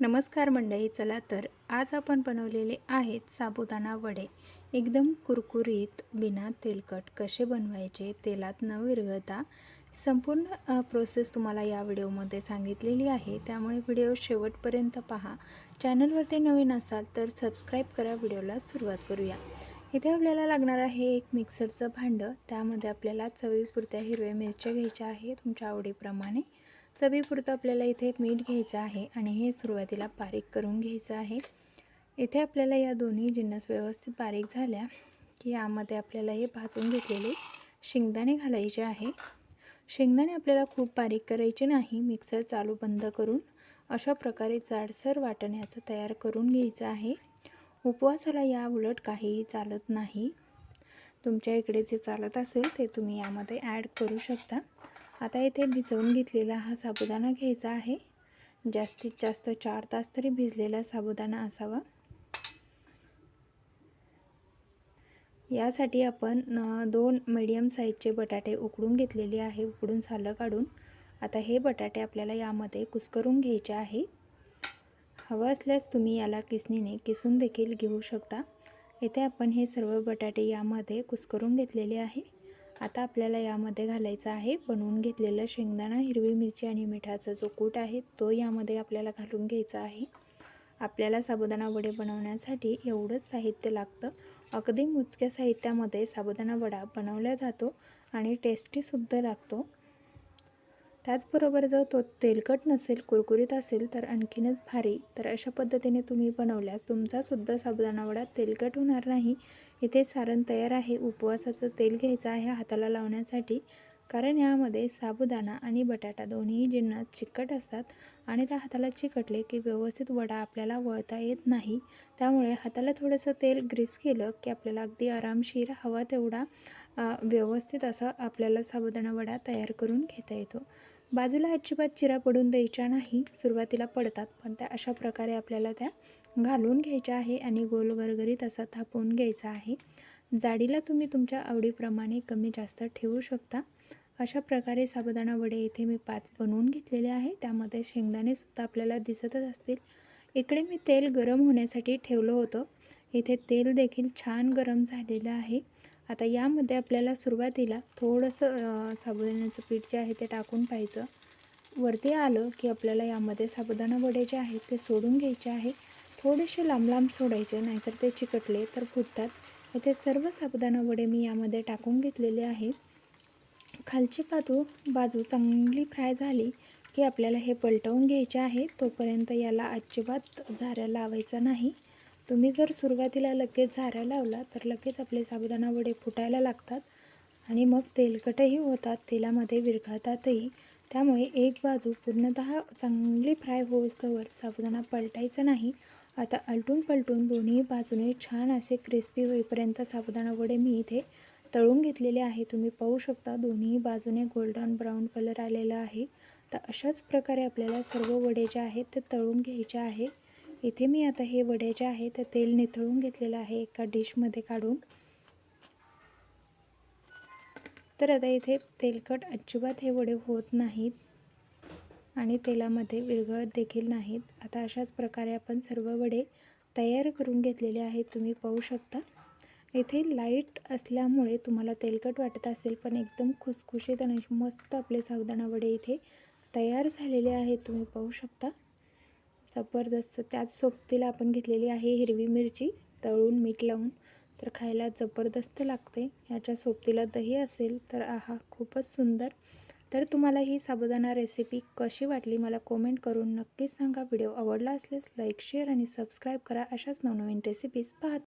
नमस्कार मंडळी चला तर आज आपण बनवलेले आहेत साबुदाणा वडे. एकदम कुरकुरीत बिना तेलकट कसे बनवायचे तेलात न विरघळता संपूर्ण प्रोसेस तुम्हाला या व्हिडिओमध्ये सांगितलेली आहे. त्यामुळे व्हिडिओ शेवटपर्यंत पहा. चॅनलवरती नवीन असाल तर सबस्क्राईब करा. व्हिडिओला सुरुवात करूया. इथे आपल्याला लागणार आहे एक मिक्सरचं भांडं. त्यामध्ये आपल्याला चवीपुरत्या हिरव्या मिरच्या घ्यायच्या आहे तुमच्या आवडीप्रमाणे. चवीपुरतं आपल्याला इथे मीठ घ्यायचं आहे आणि हे सुरुवातीला बारीक करून घ्यायचं आहे. इथे आपल्याला या दोन्ही जिन्नस व्यवस्थित बारीक झाल्या की यामध्ये आपल्याला हे भाजून घेतलेले शेंगदाणे घालायचे आहे. शेंगदाणे आपल्याला खूप बारीक करायचे नाही मिक्सर चालू बंद करून अशा प्रकारे जाडसर वाटण्याचं तयार करून घ्यायचं आहे. उपवासाला या उलट काहीही चालत नाही. तुमच्या इकडे जे चालत असेल ते तुम्ही यामध्ये ॲड करू शकता. आता इथे भिजवून घेतलेला हा साबुदाणा घ्यायचा आहे. जास्तीत जास्त चार तास तरी भिजलेला साबुदाणा असावा. यासाठी आपण दोन मीडियम साईजचे बटाटे उकडून घेतलेले आहे उकडून सालं काढून. आता हे बटाटे आपल्याला यामध्ये कुस्करून घ्यायचे आहे. हवं असल्यास तुम्ही याला किसणीने किसून देखील घेऊ शकता. इथे आपण हे सर्व बटाटे यामध्ये कुस्करून घेतलेले आहे. आता आपल्याला यामध्ये घालायचं आहे बनवून घेतलेलं शेंगदाणा हिरवी मिरची आणि मिठाचा जो कूट आहे तो यामध्ये आपल्याला घालून घ्यायचा आहे. आपल्याला साबुदाणा वडे बनवण्यासाठी एवढंच साहित्य लागतं. अगदी मोजक्या साहित्यामध्ये साबुदाणा वडा बनवला जातो आणि टेस्टीसुद्धा लागतो. त्याचबरोबर जर तो तेलकट नसेल कुरकुरीत असेल तर आणखीनच भारी. तर अशा पद्धतीने तुम्ही बनवल्यास तुमचासुद्धा साबुदाणा वडा तेलकट होणार नाही. इथे सारण तयार आहे. उपवासाचं तेल घ्यायचं आहे हाताला लावण्यासाठी. कारण यामध्ये साबुदाणा आणि बटाटा दोन्ही जिन्ना चिकट असतात आणि त्या हाताला चिकटले की व्यवस्थित वडा आपल्याला वळता येत नाही. त्यामुळे हाताला थोडंसं तेल ग्रीस केलं की आपल्याला अगदी आरामशीर हवा तेवढा व्यवस्थित असा आपल्याला साबुदाणा वडा तयार करून घेता येतो. बाजूला अजिबात चिरा पडून द्यायच्या नाही सुरुवातीला पडतात पण त्या अशा प्रकारे आपल्याला त्या घालून घ्यायच्या आहे आणि गोल गरगरीत असा थापवून घ्यायचा आहे. जाडीला तुम्ही तुमच्या आवडीप्रमाणे कमी जास्त ठेवू शकता. अशा प्रकारे साबुदाणा वडे इथे मी पाच बनवून घेतलेले आहे. त्यामध्ये शेंगदाणेसुद्धा आपल्याला दिसतच असतील. इकडे मी तेल गरम होण्यासाठी ठेवलं होतं. इथे तेल देखील छान गरम झालेलं आहे. आता यामध्ये आपल्याला सुरुवातीला थोडंसं साबुदाण्याचं पीठ जे आहे ते टाकून पाहायचं. वरती आलं की आपल्याला यामध्ये साबुदाणा वडे जे आहेत ते सोडून घ्यायचे आहे. थोडेसे लांब लांब सोडायचे नाहीतर ते चिकटले तर फुटतात. इथे सर्व साबुदाणा वडे मी यामध्ये टाकून घेतलेले आहे खालची बाजू बाजू चांगली फ्राय झाली की आपल्याला हे पलटवून घ्यायचे आहे. तोपर्यंत याला अजिबात झाऱ्या लावायचा नाही. तुम्ही जर सुरुवातीला लगेच झाऱ्या लावला तर लगेच आपले साबुदाणा वडे फुटायला लागतात आणि मग तेलकटही होतात. तेलामध्ये विरघळतातही. त्यामुळे एक बाजू पूर्णतः चांगली फ्राय होईस्तोवर साबुदाणा पलटायचा नाही. आता आलटून पलटून दोन्ही बाजूने छान असे क्रिस्पी होईपर्यंत साबुदाणा वडे मी इथे तळून घेतलेले आहे तुम्ही पाहू शकता दोन्ही बाजूने गोल्डन ब्राऊन कलर आलेला आहे. तर अशाच प्रकारे आपल्याला सर्व वडे जे आहेत ते तळून घ्यायचे आहे. इथे मी आता हे वडे जे आहे ते तेल निथळून घेतलेलं आहे एका डिशमध्ये काढून. तर आता इथे तेलकट अजिबात हे वडे होत नाहीत आणि तेलामध्ये विरघळत देखील नाहीत. आता अशाच प्रकारे आपण सर्व वडे तयार करून घेतलेले आहेत तुम्ही पाहू शकता. इथे लाइट असल्यामुळे तुम्हाला तेलकट वाटत असेल पण एकदम खुसखुशीत आणि मस्त आपले साबुदाणा वडे इथे तयार झालेले आहेत तुम्ही पाहू शकता. जबरदस्त. त्याच सोबतीला आपण घेतलेली आहे हिरवी मिरची तळून मीठ लावून. तर खायला जबरदस्त लागते. ह्याच्या सोबतीला दही असेल तर आहा खूपच सुंदर. तर तुम्हाला ही साबुदाणा रेसिपी कशी वाटली मला कॉमेंट करून नक्कीच सांगा. व्हिडिओ आवडला असल्यास लाईक शेअर आणि सबस्क्राईब करा. अशाच नवनवीन रेसिपीज पाहत